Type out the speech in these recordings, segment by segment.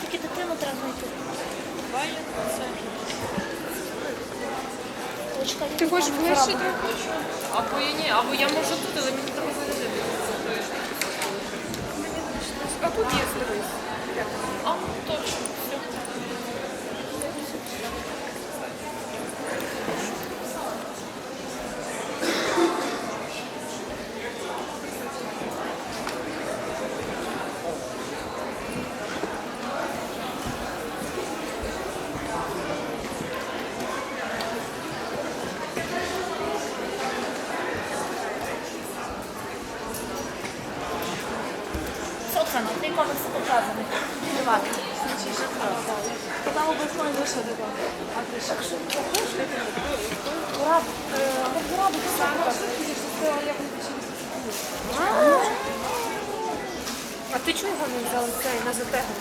Тільки дитину треба знайти. Ти хочеш ближче? Або я ні, або я можу тут, але мені треба зарядити. А тут є дивись. А, точно. Сохрано, ти комікс показаний. Там обласної вийшла до А ти що? Пораб. Але пораб саме. А ти чого його не взяли цей на затегну?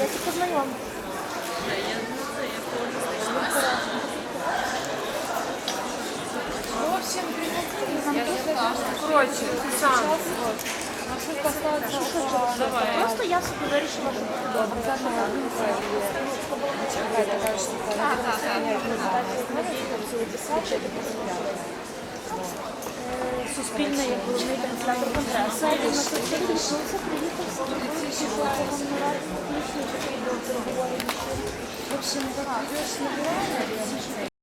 Я тільки знайом. Коротше, сам. Просто я собі вирішила, що добре. Суспільне як головний транслятор конгресу. Це приїхав з такий торгової машини. В общем, не